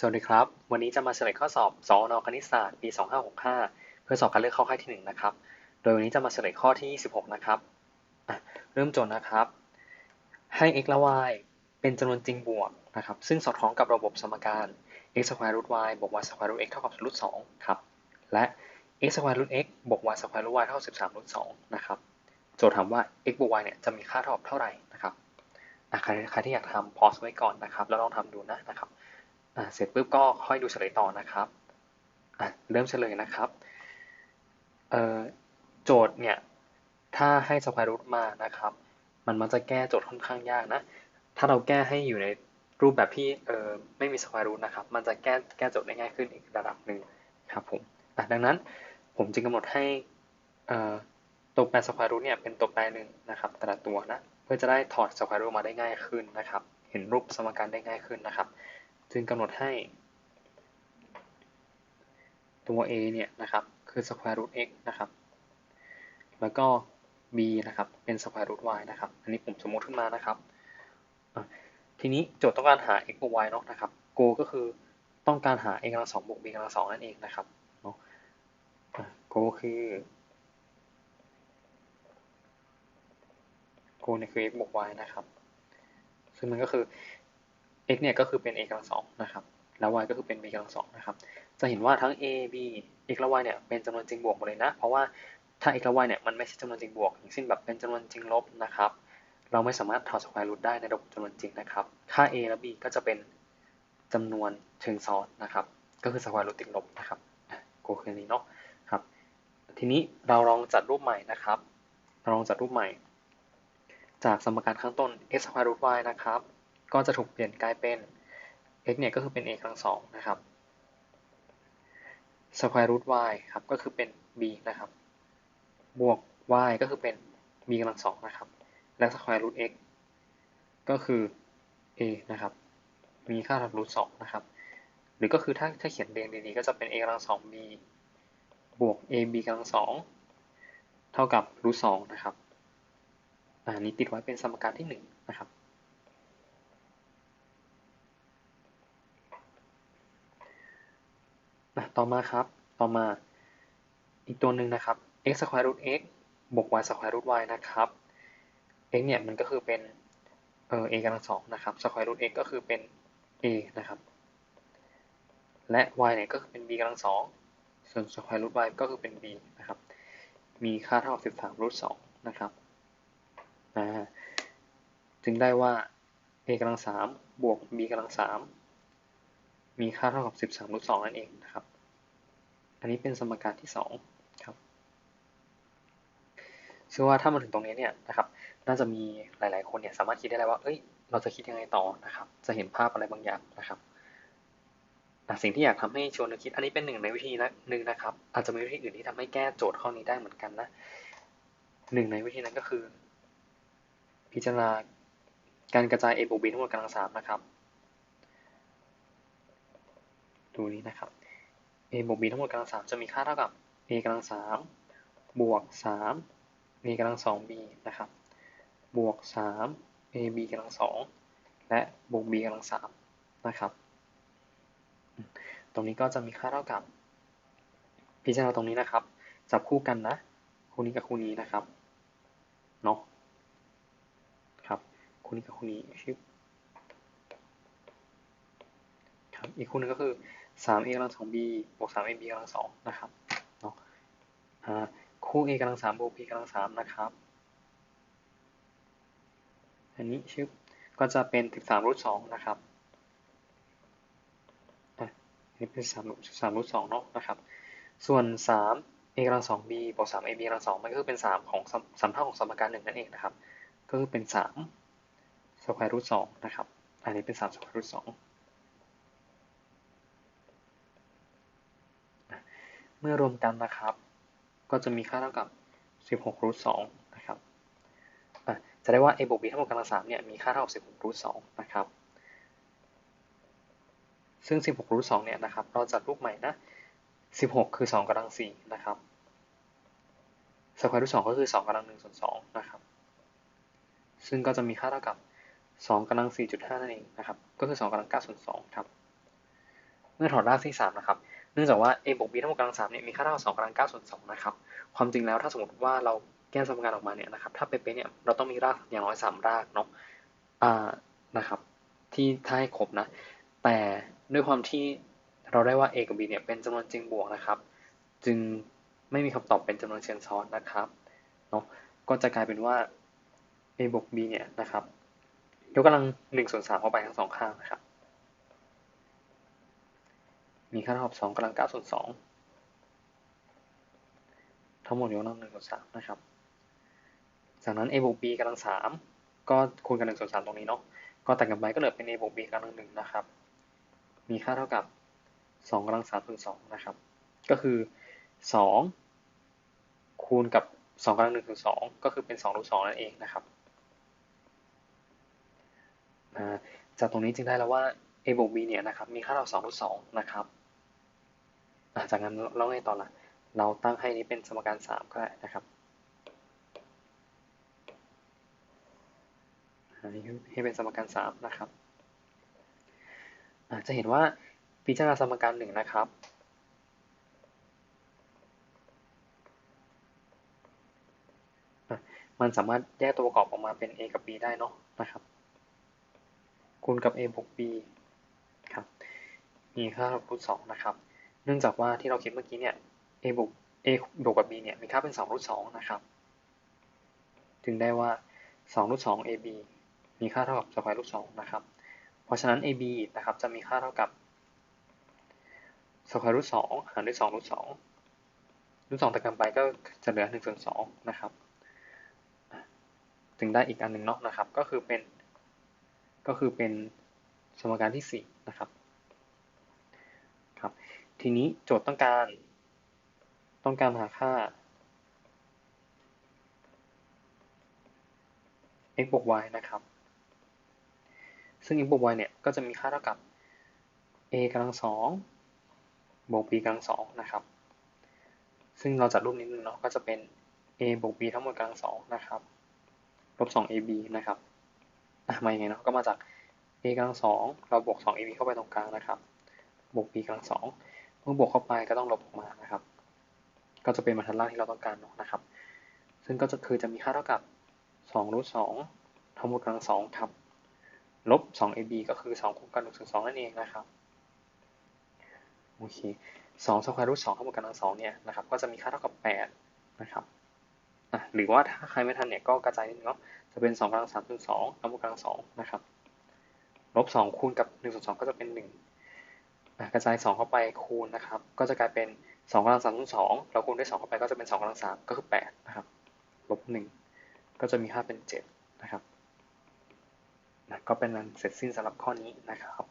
สวัสดีครับ วันนี้จะมาเฉลยข้อสอบสอนคณิตศาสตร์ปี 2565 เพื่อสอบการเลือกเข้าค่ายที่ 1 นะครับ โดยวันนี้จะมาเฉลยข้อที่ 26 นะครับเริ่มโจทย์นะครับ ให้ x และ y เป็นจำนวนจริงบวกนะครับ ซึ่งสอดคล้องกับระบบสมการ x square root y บวก y square root x เท่ากับ root 2ครับ และ x square root x บวก y square root y เท่ากับ13 root 2นะครับ โจทย์ถามว่า x บวก y เนี่ยจะมีค่าเท่ากับเท่าไหร่นะครับใครที่อยากทำพอสไว้ก่อนนะครับ แล้วลองทำดูนะนะครับ เสร็จปุ๊บก็ค่อยดูเฉลยต่อนะครับอะเริ่มเฉลยนะครับเออโจทย์เนี่ยถ้าให้สแควร์รูทมานะครับ มันมักจะแก้โจทย์ค่อนข้างยากนะ ถ้าเราแก้ให้อยู่ในรูปแบบที่เออไม่มีสแควร์รูทนะครับ มันจะแก้แก้โจทย์ได้ง่ายขึ้นอีกระดับหนึ่งครับผมอะดังนั้นผมจึงกำหนดให้ตัวแปรสแควร์รูทเนี่ยเป็นตัวแปรหนึ่งนะครับ แต่ละตัวนะ เพื่อจะได้ถอดสแควร์รูทมาได้ง่ายขึ้นนะครับ เห็นรูปสมการได้ง่ายขึ้นนะครับ จึงกำหนดให้ตัว a เนี่ยนะครับคือ square root x นะครับ แล้วก็ b นะครับเป็น square root y นะครับ อันนี้ผมสมมติขึ้นมานะครับ ทีนี้โจทย์ต้องการหา x บวก y เนาะนะครับ go ก็คือต้องการหา a กำลังสองบวก b กำลังสองนั่นเองนะครับเนาะอะ go คือ go เนี่ยคือ x บวก y นะครับ ซึ่งมันก็คือ x เนี่ยก็คือเป็น a กำลังสองนะครับ แล้ว y ก็คือเป็น b กำลังสองนะครับ จะเห็นว่าทั้ง a b x และ y เนี่ยเป็นจำนวนจริงบวกหมดเลยนะ เพราะว่าถ้า x และ y เนี่ยมันไม่ใช่จำนวนจริงบวก อย่างเช่นแบบเป็นจำนวนจริงลบนะครับ เราไม่สามารถถอดสแควร์รูทได้ในระบบจำนวนจริงนะครับ ค่า a และ b ก็จะเป็นจำนวนเชิงซ้อนนะครับ ก็คือสแควร์รูทติดลบนะครับโกคือนี้เนาะครับ ทีนี้เราลองจัดรูปใหม่นะครับ เราลองจัดรูปใหม่ จากสมการข้างต้น x square root y นะครับ ก็จะถูกเปลี่ยนกลายเป็น x เนี่ยก็คือเป็น a กำลังสองนะครับ square root y ครับก็คือเป็น b นะครับ บวก y ก็คือเป็น b กำลังสองนะครับ และ square root x ก็คือ a นะครับ มีค่าเท่ากับ root สองนะครับ หรือก็คือถ้าถ้าเขียนเรียงดีๆก็จะเป็น a กำลังสอง b บวก a b กำลังสองเท่ากับ root สองนะครับอันนี้ติดไว้เป็นสมการที่หนึ่งนะครับ ต่อมาครับ ต่อมา อีกตัวหนึ่งนะครับ x square root x บวก y square root y นะครับ x เนี่ยมันก็คือเป็นเออ a กำลังสองนะครับ square root x ก็คือเป็น a นะครับ และ y เนี่ยก็คือเป็น b กำลังสองส่วน square root y ก็คือเป็น b นะครับ มีค่าเท่ากับ13 root 2นะครับจึงได้ว่า a กำลังสามบวก b กำลังสามมีค่าเท่ากับ 13รูท2นั่นเองนะครับ นนี้เป็นสมการที่2ครับเชื่อว่าถ้ามาถึงตรงนี้เนี่ยนะครับน่าจะมีหลาย ๆ คนเนี่ยสามารถคิดได้แล้วว่า เอ้ย เราจะคิดยังไงต่อนะครับ จะเห็นภาพอะไรบางอย่างนะครับสิ่งที่อยากทำให้ชวนคิด อันนี้เป็นหนึ่งในวิธีนะหนึ่งนะครับ อาจจะมีวิธีอื่นที่ทำให้แก้โจทย์ข้อนี้ได้เหมือนกันนะหนึ่งในวิธีนั้นก็คือ พิจารณาการกระจาย a บวก b ทั้งหมดกำลังสามนะครับ ดูนี้นะครับ a บวก b ทั้งหมดกำลังสามจะมีค่าเท่ากับ a กำลังสามบวกสาม a กำลังสอง b นะครับ บวกสาม a b กำลังสองและบวก b กำลังสามนะครับ ตรงนี้ก็จะมีค่าเท่ากับ พิจารณาตรงนี้นะครับ จับคู่กันนะ คู่นี้กับคู่นี้นะครับ เนาะครับ คู่นี้กับคู่นี้ชิบครับ อีกคู่นึงก็คือ 3a กำลัง 2b บวก 3ab กำลัง2นะครับเนาะคู่ a กำลัง3บวก b กำลัง3นะครับ อันนี้ชิบก็จะเป็น13รูท2นะครับอันนี้เป็น3รูท3รูท2เนาะนะครับ ส่วน3 a กำลัง 2b บวก 3ab กำลัง2มันก็คือเป็น3ของสามเท่าของสมการหนึ่งนั่นเองนะครับ ก็คือเป็น3สแควร์รูท2นะครับ อันนี้เป็น3สแควร์รูท2 เมื่อรวมกันนะครับ ก็จะมีค่าเท่ากับ 16รูท2นะครับจะได้ว่า a บวก b ทั้งหมดกำลัง3เนี่ยมีค่าเท่ากับ 16รูท2นะครับ ซึ่ง 16รูท2เนี่ยนะครับ เราจัดรูปใหม่นะ 16 คือ 2กำลัง4นะครับสแควร์รูท2ก็คือ 2กำลัง1ส่วน2นะครับ ซึ่งก็จะมีค่าเท่ากับ 2กำลัง4.5 นั่นเองนะครับ ก็คือ 2กำลัง9ส่วน2ครับ เมื่อถอดรากที่สามนะครับ เนื่องจากว่า a บวก b ทั้งหมดกำลังสามเนี่ยมีค่าเท่ากับสองกำลังเก้าส่วนสองนะครับ ความจริงแล้วถ้าสมมติว่าเราแก้สมการออกมาเนี่ยนะครับ ถ้าเป๊ะๆเนี่ยเราต้องมีรากอย่างน้อยสามรากเนาะอ่านะครับ ที่ถ้าให้ครบนะ แต่ด้วยความที่เราได้ว่า a กับ b เนี่ยเป็นจำนวนจริงบวกนะครับ จึงไม่มีคำตอบเป็นจำนวนเชิงซ้อนนะครับเนาะก็จะกลายเป็นว่า a บวก b เนี่ยนะครับยกกำลังหนึ่งส่วนสามเข้าไปทั้งสองข้างนะครับ มีค่าเท่ากับสองกำลังเก้าส่วนสองทั้งหมดยกกำลังหนึ่งส่วนสามนะครับ จากนั้น a บวก b กำลังสามก็คูณกันหนึ่งส่วนสามตรงนี้เนาะ ก็แต่งกันไปก็เหลือเป็น a บวก b กำลังหนึ่งนะครับ มีค่าเท่ากับสองกำลังสามส่วนสองนะครับ ก็คือสองคูณกับสองกำลังหนึ่งส่วนสองก็คือเป็นสองรูทสองนั่นเองนะครับ จากตรงนี้จึงได้แล้วว่า a บวก b เนี่ยนะครับ มีค่าเท่ากับ2รูท2นะครับ จากนั้นเราไงต่อละเราตั้งให้นี้เป็นสมการ3ก็ได้นะครับให้เป็นสมการ3นะครับจะเห็นว่าพิจารณาสมการหนึ่งนะครับมันสามารถแยกตัวประกอบออกมาเป็น a กับ b ได้เนาะนะครับ คูณกับ a บวก b ครับ มีค่ารูทสองนะครับ เนื่องจากว่าที่เราคิดเมื่อกี้เนี่ย a บวก a บวกกับ b เนี่ยมีค่าเป็น2รูทสองนะครับจึงได้ว่า2รูทสอง ab มีค่าเท่ากับสแควร์รูทสองนะครับ เพราะฉะนั้น ab นะครับจะมีค่าเท่ากับสแควร์รูทสองหารด้วย2รูทสองรูทสองตัดกันไปก็จะเหลือ1ส่วน2นะครับจึงได้อีกอันหนึ่งเนาะนะครับ ก็คือเป็น ก็คือเป็นสมการที่ 4 นะครับ ทีนี้โจทย์ต้องการ ต้องการหาค่า x บวก y นะครับ ซึ่ง x บวก y เนี่ย ก็จะมีค่าเท่ากับ a กำลังสองบวก b กำลังสองนะครับ ซึ่งเราจัดรูปนิดนึงเนาะ ก็จะเป็น a บวก b ทั้งหมดกำลังสองนะครับ ลบ 2ab นะครับมาอย่างไงเนาะ ก็มาจาก a กำลังสองเราบวก 2ab เข้าไปตรงกลางนะครับ บวก b กำลังสอง มื่อบวกเข้าไปก็ต้องลบออกมานะครับ ก็จะเป็นบรรทัดล่างที่เราต้องการนะครับ ซึ่งก็จะคือจะมีค่าเท่ากับ2รูทสองทั้งหมดกำลังสองครับ ลบ 2ab ก็คือ 2คูณกัน1ส่วน2นั่นเองนะครับ โอเค2สแควร์รูทสองทั้งหมดกำลังสองเนี่ยนะครับ ก็จะมีค่าเท่ากับ8นะครับอะหรือว่าถ้าใครไม่ทันเนี่ยก็กระจายนิดนึงเนาะ จะเป็น2กำลัง3ส่วน2ทั้งหมดกำลัง2นะครับ ลบ2คูณกับ1ส่วน2ก็จะเป็น1 กระจาย 2 เข้าไปคูณนะครับ ก็จะกลายเป็น2กำลัง3ส่วน2เราคูณด้วย2เข้าไปก็จะเป็น2กำลัง3ก็คือ8นะครับลบ1ก็จะมีค่าเป็น7นะครับก็เป็นนั้นเสร็จสิ้นสำหรับข้อนี้นะครับ